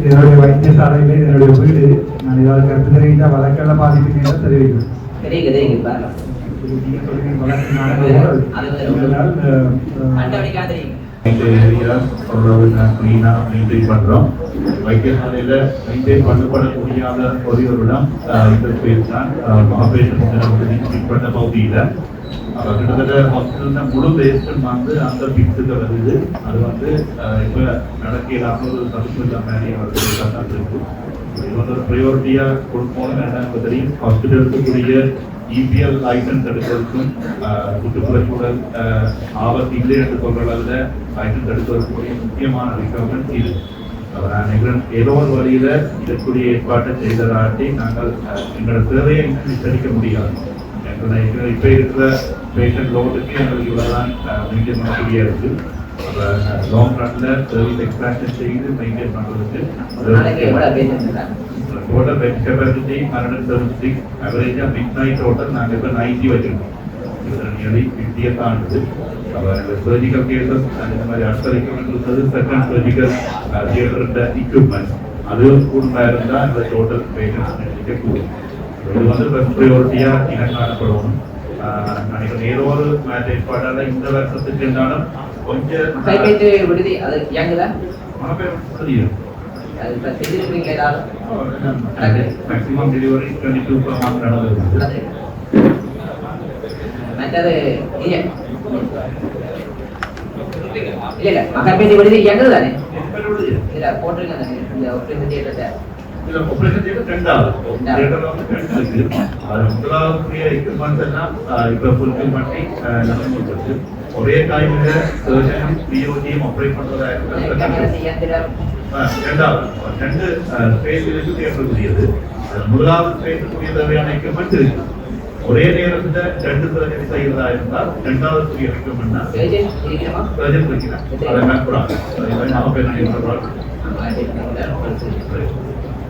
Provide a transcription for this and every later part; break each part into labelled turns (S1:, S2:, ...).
S1: என்னுடைய வைத்தியசாலையில் என்னுடைய வீடு நான் ஏதாவது கருத்து தெரிவித்தா வழக்கெல்லாம் பாதிப்பு தெரிவிக்கிறேன். சொல்றீங்க வழக்கு நாடகம் அதனால்,
S2: ஏரியா ஓரளவு நான் மெயின்டைன் பண்றோம் வைத்தியசாலையில மெயின்டைன் பண்ணப்பட முடியாத ஒரே ஒரு இடம் ஆஹ், இந்த பேர் தான் ஆபரேஷன் பண்ண பகுதியில. கிட்டத்தட்ட ஹாஸ்பிட்டல் முழு வேஸ்டும் வந்து அந்த பிக்ஸுக்கு வருது. அது வந்து ஆஹ், நடக்க இல்லாமல் ஒரு தடுப்பு மாதிரி அவர்கள் தான் இது வந்து ஒரு ப்ரையாரிட்டியா கொடுக்கணும் என்ன தெரியும். ஹாஸ்பிட்டலுக்குரிய இபிஎல் லைசன்ஸ் எடுக்கிறதுக்கும் சுற்றுப்புறச்சூழல் ஆபத்து இல்லை என்று சொல்ற அளவில் லைசன்ஸ் எடுக்கிறதுக்குரிய முக்கியமான ரிக்வயர்மெண்ட் இது. நான் நினைக்கிறேன் ஏதோ ஒரு வழியில இதற்குரிய ஏற்பாட்டை செய்ததாட்டி நாங்கள் எங்களோட தேவையை விசாரிக்க முடியாது. எங்களை எங்களை இப்ப இருக்கிற பேஷண்ட் லோடுக்கு எங்களுக்கு இவ்வளவுதான் மெயின்டைன் பண்ணக்கூடிய இருக்கு லாங் ரன்ல சர்வீஸ் எக்ஸ்ட்ராக்ஷன் செய்து மெயின்டைன் பண்றதுக்கு total bed capacity hundred seventy six அவரேஜா midnight total நாங்கள் இப்போ நைன்டி வச்சிருக்கோம். நியர்லி ஃபிஃப்டியை தாண்டுது. சர்ஜிக்கல் கேசஸ் அந்த மாதிரி அடுத்த ரெக்கமெண்ட் இருந்தது செகண்ட் சர்ஜிக்கல் தியேட்டர் எக்யூப்மெண்ட் அது கூடுதலாக இருந்தால் இந்த டோட்டல் பேஷன்ஸ் எண்ணிக்கை நினைக்கிறேன் ஏதோ ஒரு ஏற்பாடால இந்த வருஷத்துக்கு இருந்தாலும் கொஞ்சம்
S3: கைப்பேட்டு விடுதி அது இப்ப செஞ்சிருக்கீங்க ஏதாவது
S2: maximum delivery twenty two month நடந்தது
S3: மற்றது இல்ல இல்ல மகப்பேட்டு விடுதி இயங்குது தானே இல்ல போட்டிருக்கேன் தானே இந்த ஒப்பந்த தியேட்டர்ல
S2: இதுல ரெண்டாவது வந்து ரெண்டு இருக்கு அது முதலாவது புதிய எக்யூப்மெண்ட்ஸ் எல்லாம் ஆஹ், இப்ப ஃபுல்ஃபில் பண்ணி ஆஹ், நடந்துட்டு இருக்கு ஒரே டைம்ல சர்ஜனும் பிஓஜியும் ஆப்ரேட் ரெண்டாவது ரெண்டு ஸ்பேஸ் இருக்கு தியேட்டருக்குரியது அது முதலாவது ஸ்பேஸுக்குரிய தேவையான எக்யூப்மெண்ட் இருக்கு ஒரே நேரத்துல ரெண்டு சர்ஜரி செய்யறதா இருந்தால் ரெண்டாவது புதிய எக்யூப்மெண்ட்னா
S3: ஏஜென்ட் இருக்கிறோமா
S2: சர்ஜன் வைக்கிறேன் அதை மேற்கொள்ளாங்க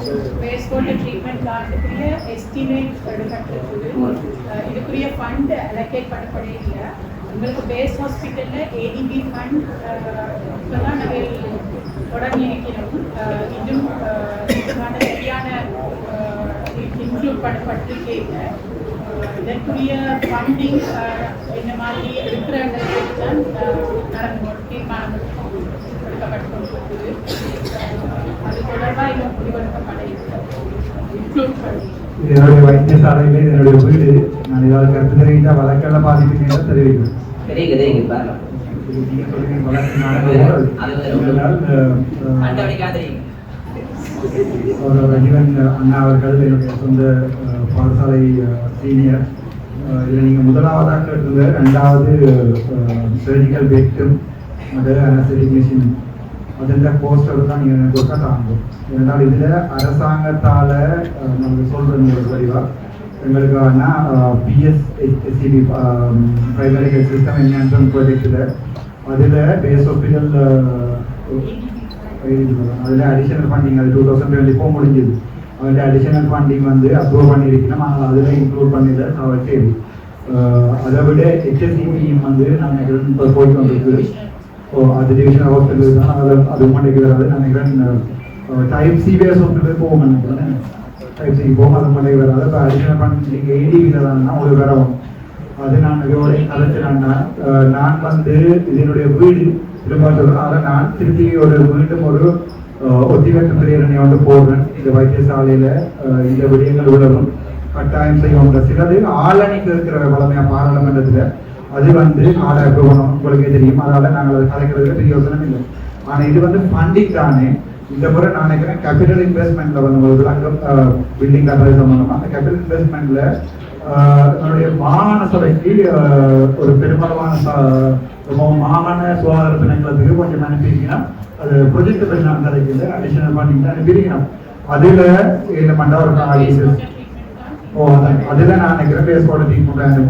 S4: wastewater treatment plant-க்குரிய estimate எடுக்கப்பட்டிருக்குது. இதுக்குரிய ஃபண்ட் அலோகேட் பண்ணப்படவே இல்லை உங்களுக்கு பேஸ் ஹாஸ்பிட்டலில் ஏடிபி ஃபண்ட் இப்போதான் நாங்கள் தொடங்கி இருக்கிறோம் அஹ் இன்னும் இதுக்கான சரியான இன்க்ளூட் பண்ணப்பட்டிருக்கீங்க அஹ் இதற்குரிய ஃபண்டிங் என்ன மாதிரி இருக்கிற தான் நடந்து தீர்மானம் எடுக்கப்பட்டு கொண்டிருக்குது பண்ணி
S1: இது என்னுடைய வைத்தியசாலையில் இது என்னுடைய வீடு நான் ஏதாவது கருத்து தெரிவித்தா வழக்கெல்லாம் பாதிப்பு தெரிவிக்கிறேன் ரஜிவன் அண்ணா அவர்கள் என்னுடைய சொந்த அஹ், பாடசாலை சீனியர். இதில் நீங்கள் முதலாவதாக இருந்த ரெண்டாவது சர்ஜிக்கல் பெட்டும் அது அனஸ்தட்டிக் மிஷின் அதில் போஸ்டர் தான் நீங்கள் கொடுத்தா ஒருக்கா தாங்கும். ஏனென்றால் இதில் அரசாங்கத்தால் நமக்கு சொல்கிறது ஒரு வடிவா எங்களுக்கு ஆனால் பிரைமரி ஹெல்த் சிஸ்டம் என்ஹான்ஸ்மெண்ட் ப்ராஜெக்டில் அதில் பேஸ் ஹாஸ்பிட்டல் அதில் அடிஷனல் ஃபண்டிங் அது டூ தௌசண்ட் டுவெண்ட்டி ஃபோர் முடிஞ்சது. அதில் அடிஷனல் ஃபண்டிங் வந்து அப்ரூவ் பண்ணியிருக்கணும் ஆனால் அதில் இன்க்ளூட் பண்ணல அவருக்கு அதை விட ஹெச்எஸ்சிபியும் வந்து நாங்கள் இப்போ போயிட்டு வந்திருக்கு ஓ அது டிவிஷனல் ஹாஸ்பிட்டல் தான் அதில் அது மண்டைக்கு வராது நான் நினைக்கிறேன். டைப் சிபிஎஸ் ஹாஸ்பிட்டல் போகும் நினைக்கிறேன் டைப் சி போகும் அது மண்டைக்கு வராது இப்போ அடிஷனல் பண்ணி நீங்கள் ஏடிவியில் தான் ஒரு வரும். அது நான் இதோட கலைச்சினான்னா நான் வந்து இதனுடைய வீடு திரும்ப சொல்றேன் நான் திருப்பி ஒரு மீண்டும் ஒரு ஒத்திவைக்க ஒத்திவைப்பு வந்து போடுறேன். இந்த வைத்தியசாலையில இந்த விடயங்கள் உள்ளதும் கட்டாயம் செய்வோம் சிலது ஆளணிக்கு இருக்கிற வளமையா பாராளுமன்றத்தில் அது வந்து ஆளாக்க போகணும் உங்களுக்கே தெரியும். அதனால நாங்கள் அதை கலைக்கிறதுக்கு பெரிய யோசனை இல்லை. ஆனால் இது வந்து ஃபண்டிங் தானே இந்த முறை நான் நினைக்கிறேன் கேபிட்டல் இன்வெஸ்ட்மெண்ட்ல வந்து அங்கே பில்டிங் கட்டுறது சம்பந்தமா அந்த கேபிட்டல் இன்வெஸ்ட்மெண்ட்ல என்னுடைய மாகாண சபைக்கு ஒரு பெருமளவான ரொம்ப மாகாண சுகாதார திணைக்களத்துக்கு கொஞ்சம் அனுப்பியிருக்கீங்கன்னா அது ப்ரொஜெக்ட் பற்றி நான் கதைக்கல அடிஷனல் பண்ணிட்டு அனுப்பியிருக்கணும் அதில் இந்த மண்டபம் ஆகிடுச்சு அதுல நான் நினைக்கிறேன். பேஸ் குவாலிட்டி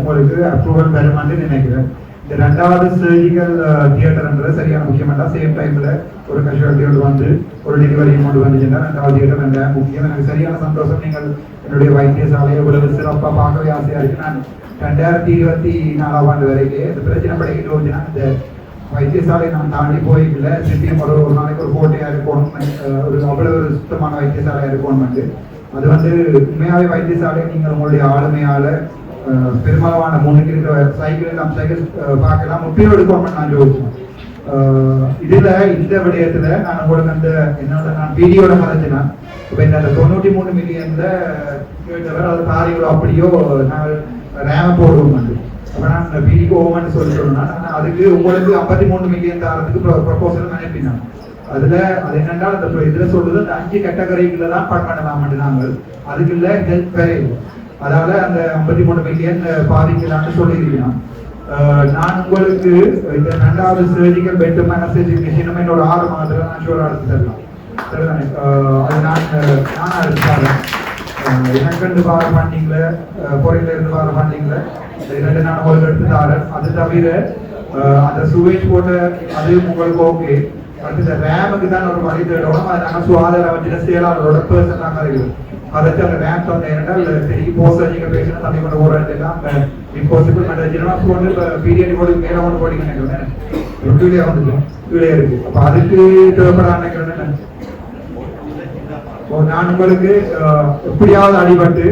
S1: உங்களுக்கு அப்ரூவல் பெறுமான்னு நினைக்கிறேன். இந்த ரெண்டாவது சர்ஜிக்கல் தியேட்டர்ன்றது சரியான முக்கியமாட்டா சேம் டைம்ல ஒரு கஷுவாலிட்டியோடு வந்து ஒரு டெலிவரி கொண்டு வந்துச்சுன்னா ரெண்டாவது தியேட்டர் ரெண்டாவது முக்கியம். எனக்கு சரியான சந்தோஷம். நீங்கள் என்னுடைய வைத்தியசாலையை இவ்வளவு சிறப்பாக பார்க்கவே ஆசையா இருக்கு. நான் ரெண்டாயிரத்தி இருபத்தி நாலாம் ஆண்டு வரைக்கும் இந்த பிரச்சனை படிக்கிட்டு வந்துச்சுன்னா இந்த வைத்தியசாலை நான் தாண்டி போய்க்கல சிட்டியம் ஒரு ஒரு நாளைக்கு ஒரு கோட்டையாக இருக்கணும் ஒரு அவ்வளவு ஒரு சுத்தமான வைத்தியசாலையாக இருக்கணும் அது வந்து உண்மையாகவே வைத்தியசாலை நீங்கள் உங்களுடைய ஆளுமையால் பெரும்பாலான பெருமளவான முன்னுக்கு இருக்கிற சைக்கிள் எல்லாம் சைக்கிள் பார்க்கலாம். முப்பியம் எடுக்கணும் நான் யோசிச்சேன் அஹ், இதுல இந்த விடயத்துல நான் உங்களுக்கு அந்த என்னோட நான் வீடியோட மறைச்சினா? இப்போ இந்த தொண்ணூற்றி மூணு மில்லியன்ல கேட்டவர் அது தாரிகளோ அப்படியோ நாங்கள் ரேம போடுவோம் வந்து. நான் இந்த வீடியோ ஓமன்னு சொல்லி சொன்னா அதுக்கு உங்களுக்கு ஐம்பத்தி மூணு மில்லியன் தாரத்துக்கு ப்ரொபோசல் அனுப்பினாங்க அதுல அது என்னன்னா அந்த இதுல சொல்றது அந்த அஞ்சு கேட்டகரிக்குள்ள தான் பாட் பண்ணலாம் நாங்கள் அதுக்குள்ள ஹெல்த் வேற அதாவது அந்த ஐம்பத்தி மூணு மில்லியன் பாதிக்கலாம்னு சொல்லியிருக்கலாம் நான் உங்களுக்கு இந்த ரெண்டாவது சர்ஜிக்கல் பெட் மேனசேஜ் மிஷினும் என்னோட ஆறு மாதத்துல நான் ஷோரா எடுத்து தரலாம். சரிதானே? அது நான் அஹ், நான் எடுத்து எனக்கு ரெண்டு வார ஃபண்டிங்ல பொறையில இருந்து வார ஃபண்டிங்ல ரெண்டு நான் உங்களுக்கு எடுத்து தரேன். அது தவிர அந்த சுவேஜ் போட்ட அது உங்களுக்கு ஓகே அடுத்து இந்த ரேமுக்கு தான் ஒரு வழி தேடணும் அது நாங்கள் சுகாதார அமைச்சிட செயலாளரோட பர்சன் நாங்கள் இருக்குது அதுக்கு அந்த ரேம் வந்து என்றால் பெரிய போஸ்ட் நீங்க பேசினா தம்பி கொண்டு போறது எல்லாம் இம்பாசிபிள் பட் ஜெனரல் வந்து இப்போ பீரியட் போடி மேல கொண்டு போடி நினைக்கிறேன். கீழே வந்து கீழே இருக்கு. அப்ப அதுக்கு தேவைப்பட நினைக்கிறேன். நான் உங்களுக்கு எப்படியாவது அடிபட்டு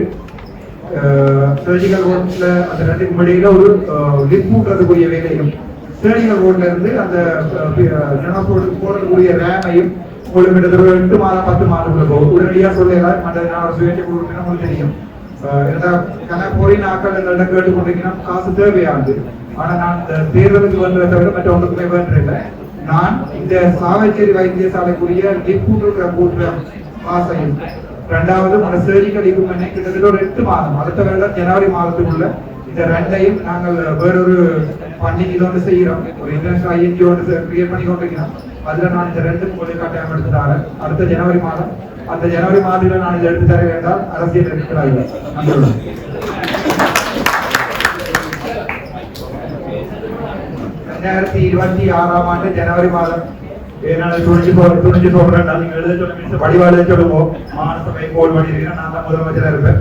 S1: சர்ஜிக்கல் ரோட்ல அந்த ரெண்டுக்கு முடியல ஒரு லிப் மூட்டுறதுக்குரிய வேலைகள் சர்ஜிக்கல் ரோட்ல இருந்து அந்த ஜனசோடுக்கு போடக்கூடிய ரேமையும் உங்களுக்கு கிட்டத்தட்ட ஒரு எட்டு மாதம் பத்து மாதத்துக்குள்ள போகும். உடனடியாக சொல்லிடலாம் மற்ற நான் சுயேட்சை கொடுக்கணும் உங்களுக்கு தெரியும்? அஹ், ஏன்னா கணக்கு போய் நாட்கள் கேட்டுக்கொண்டிருக்கீங்கன்னா காசு தேவையானது. ஆனா நான் இந்த தேர்தலுக்கு வந்ததை தவிர மற்ற ஒன்றுக்குமே வேண்டியதில்லை நான் இந்த சாவச்சேரி வைத்தியசாலைக்குரிய லிப்புன்ற கூட்டுற கூட்டுற பாசையும் ரெண்டாவது మన சர்ஜிக்கல் என்ன கிட்டத்தட்ட ஒரு எட்டு மாதம். அடுத்த வருடம் ஜனவரி மாதத்துக்குள்ள இந்த ரெண்டையும் நாங்கள் வேறொரு பண்டிகை வந்து செய்கிறோம். ஒரு இன்டர்நேஷனல் ஐஎன்ஜி ஒன்று கிரியேட் பண்ணி கொண்டிருக்கிறோம் அதுல நான் இந்த ரெண்டு உங்களுக்கு கட்டாயம் எடுத்து தரேன் அடுத்த ஜனவரி மாதம். அந்த ஜனவரி மாதத்துல நான் இதை எடுத்து தர வேண்டாம். அரசியல் இருக்கிறாய் நன்றி. ரெண்டாயிரத்தி இருபத்தி ஆறாம் ஆண்டு ஜனவரி மாதம். என்னால துணிஞ்சு போ துணிஞ்சு சொல்றேன் நீங்க எழுத சொல்லுங்க. வடிவா எழுத சொல்லுவோம் மானசபை கோல் பண்ணிருக்கேன் நான் தான் முதலமைச்சரா இருப்பேன்.